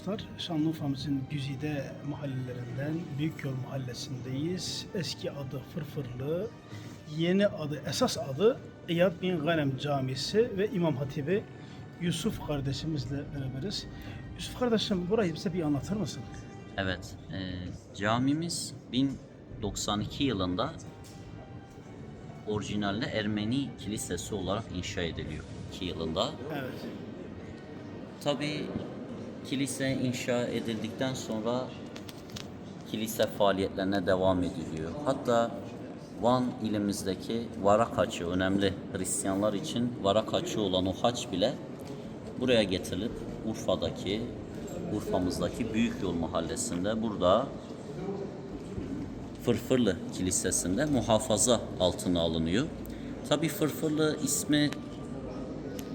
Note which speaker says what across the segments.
Speaker 1: merhabalar. Şanlıurfa'mızın güzide mahallelerinden Büyükyol Mahallesi'ndeyiz. Eski adı Fırfırlı, yeni adı, esas adı İyad bin Ganem Camisi ve İmam Hatibi Yusuf kardeşimizle beraberiz. Yusuf kardeşim burayı bize bir anlatır mısın?
Speaker 2: Evet, e, camimiz 1092 yılında orijinalde Ermeni kilisesi olarak inşa ediliyor 2 yılında.
Speaker 1: Evet.
Speaker 2: Tabi kilise inşa edildikten sonra kilise faaliyetlerine devam ediliyor. Hatta Van ilimizdeki varak haçı önemli Hristiyanlar için varak haçı olan o haç bile buraya getirilip Urfa'daki Urfa'mızdaki Büyük Yol Mahallesi'nde burada Fırfırlı Kilisesi'nde muhafaza altına alınıyor. Tabi Fırfırlı ismi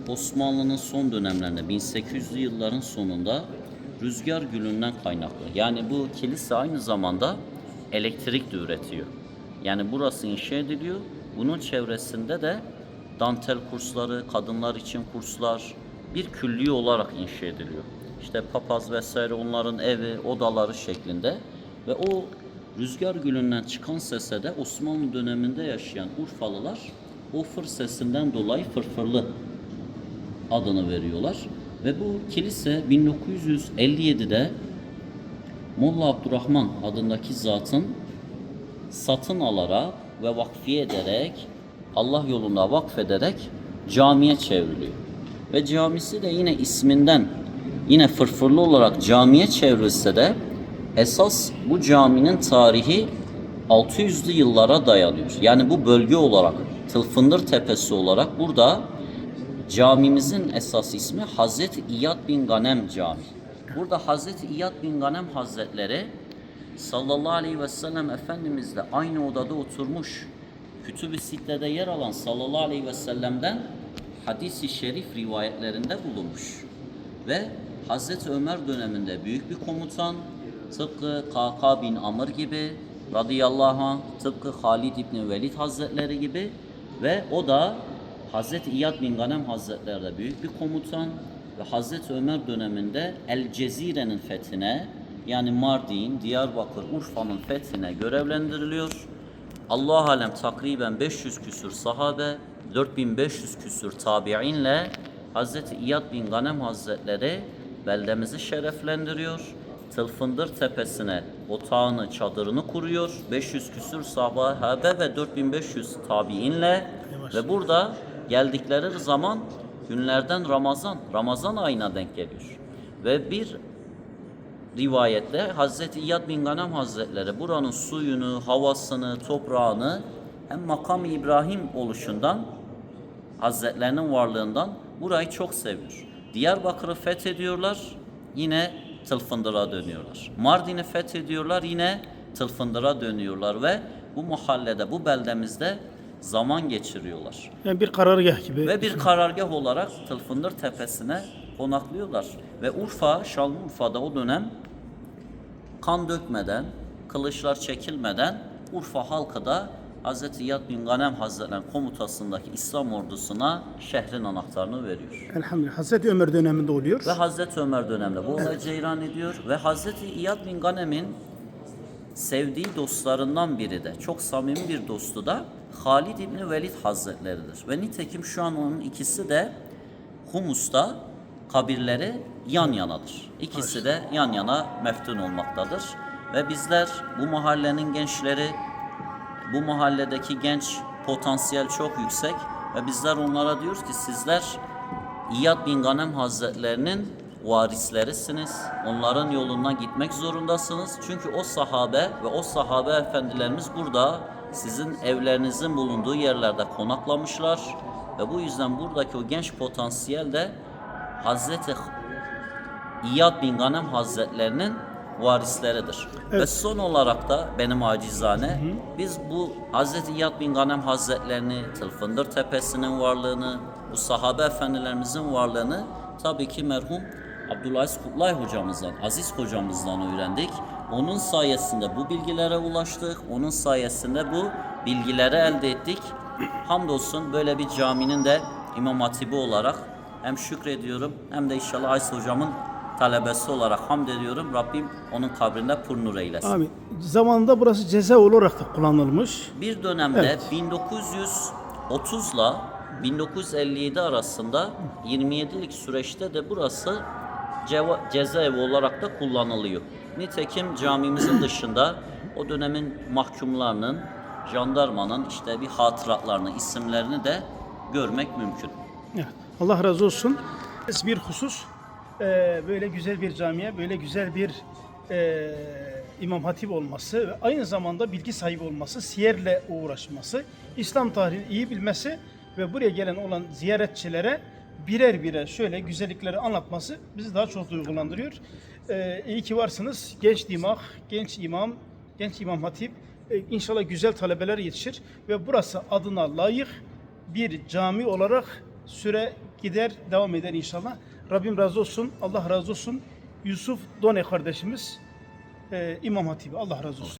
Speaker 2: Osmanlı'nın son dönemlerinde 1800'lü yılların sonunda rüzgar gülünden kaynaklı. Yani bu kilise aynı zamanda elektrik de üretiyor. Yani burası inşa ediliyor. Bunun çevresinde de dantel kursları, kadınlar için kurslar bir külliye olarak inşa ediliyor. İşte papaz vesaire onların evi, odaları şeklinde ve o rüzgar gülünden çıkan sese de Osmanlı döneminde yaşayan Urfalılar o fır sesinden dolayı fırfırlı adını veriyorlar. Ve bu kilise 1957'de Molla Abdurrahman adındaki zatın satın alarak ve vakfiye ederek Allah yolunda vakfederek camiye çevriliyor. Ve camisi de yine isminden yine fırfırlı olarak camiye çevrilse de esas bu caminin tarihi 600'lü yıllara dayanıyor. Yani bu bölge olarak Tılfındır Tepesi olarak burada Camimizin esas ismi Hazreti İyad bin Ganem Camii. Burada Hazreti İyad bin Ganem Hazretleri sallallahu aleyhi ve sellem Efendimizle aynı odada oturmuş. Kütüb-i Sitte'de yer alan sallallahu aleyhi ve sellem'den hadisi şerif rivayetlerinde bulunmuş. Ve Hazreti Ömer döneminde büyük bir komutan tıpkı KK bin Amr gibi radıyallahu anh tıpkı Halid İbni Velid Hazretleri gibi ve o da Hazreti İyad bin Ganem Hazretleri de büyük bir komutan ve Hazreti Ömer döneminde El Cezire'nin fethine yani Mardin, Diyarbakır, Urfa'nın fethine görevlendiriliyor. Allah alem takriben 500 küsür sahabe, 4500 küsür tabi'inle Hazreti İyad bin Ganem Hazretleri beldemizi şereflendiriyor. Tılfındır tepesine otağını, çadırını kuruyor. 500 küsür sahabe ve 4500 tabi'inle ve burada geldikleri zaman günlerden Ramazan, Ramazan ayına denk geliyor. Ve bir rivayette Hazreti İyad bin Ganem Hazretleri buranın suyunu, havasını, toprağını hem makam İbrahim oluşundan Hazretlerinin varlığından burayı çok seviyor. Diyarbakır'ı fethediyorlar, yine Tılfındır'a dönüyorlar. Mardin'i fethediyorlar, yine Tılfındır'a dönüyorlar ve bu mahallede, bu beldemizde zaman geçiriyorlar.
Speaker 1: Yani bir karargah gibi.
Speaker 2: Ve bir karargah olarak Tılfındır Tepesi'ne konaklıyorlar. Ve Urfa, Şanlıurfa'da o dönem kan dökmeden, kılıçlar çekilmeden Urfa halkı da Hz. İyad bin Ganem Hazretleri'nin komutasındaki İslam ordusuna şehrin anahtarını veriyor.
Speaker 1: Elhamdülillah. Hazreti Ömer döneminde oluyor.
Speaker 2: Ve Hazreti Ömer döneminde bu olay ceyran ediyor ve Hazreti İyad bin Ganem'in sevdiği dostlarından biri de çok samimi bir dostu da Halid İbni Velid Hazretleridir. Ve nitekim şu an onun ikisi de Humus'ta kabirleri yan yanadır. İkisi de yan yana meftun olmaktadır. Ve bizler bu mahallenin gençleri, bu mahalledeki genç potansiyel çok yüksek ve bizler onlara diyoruz ki sizler İyad bin Ganem Hazretlerinin varislerisiniz. Onların yolundan gitmek zorundasınız. Çünkü o sahabe ve o sahabe efendilerimiz burada sizin evlerinizin bulunduğu yerlerde konaklamışlar. Ve bu yüzden buradaki o genç potansiyel de Hazreti İyad bin Ganem Hazretlerinin varisleridir. Ve son olarak da benim acizane biz bu Hazreti İyad bin Ganem Hazretlerini, Tılfındır Tepesi'nin varlığını, bu sahabe efendilerimizin varlığını tabii ki merhum Abdülaziz Kutlay hocamızdan, Aziz hocamızdan öğrendik. Onun sayesinde bu bilgilere ulaştık. Onun sayesinde bu bilgileri elde ettik. Hamdolsun böyle bir caminin de İmam Hatibi olarak hem şükrediyorum hem de inşallah Aziz hocamın talebesi olarak hamd ediyorum. Rabbim onun kabrinde pur nur eylesin.
Speaker 1: Amin. Zamanında burası ceza olarak da kullanılmış.
Speaker 2: Bir dönemde
Speaker 1: Evet.
Speaker 2: 1930 ile 1957 arasında 27'lik süreçte de burası cezaevi olarak da kullanılıyor. Nitekim camimizin dışında o dönemin mahkumlarının, jandarmanın işte bir hatıratlarını, isimlerini de görmek mümkün.
Speaker 1: Evet. Allah razı olsun. Bir husus e, böyle güzel bir camiye, böyle güzel bir e, İmam Hatip olması ve aynı zamanda bilgi sahibi olması, siyerle uğraşması, İslam tarihini iyi bilmesi ve buraya gelen olan ziyaretçilere birer birer şöyle güzellikleri anlatması bizi daha çok duygulandırıyor. E, iyi ki varsınız. Genç dimah, genç imam, genç imam hatip. E, inşallah güzel talebeler yetişir ve burası adına layık bir cami olarak süre gider, devam eder inşallah. Rabbim razı olsun, Allah razı olsun. Yusuf Done kardeşimiz, e, İmam Hatibi, Allah razı olsun.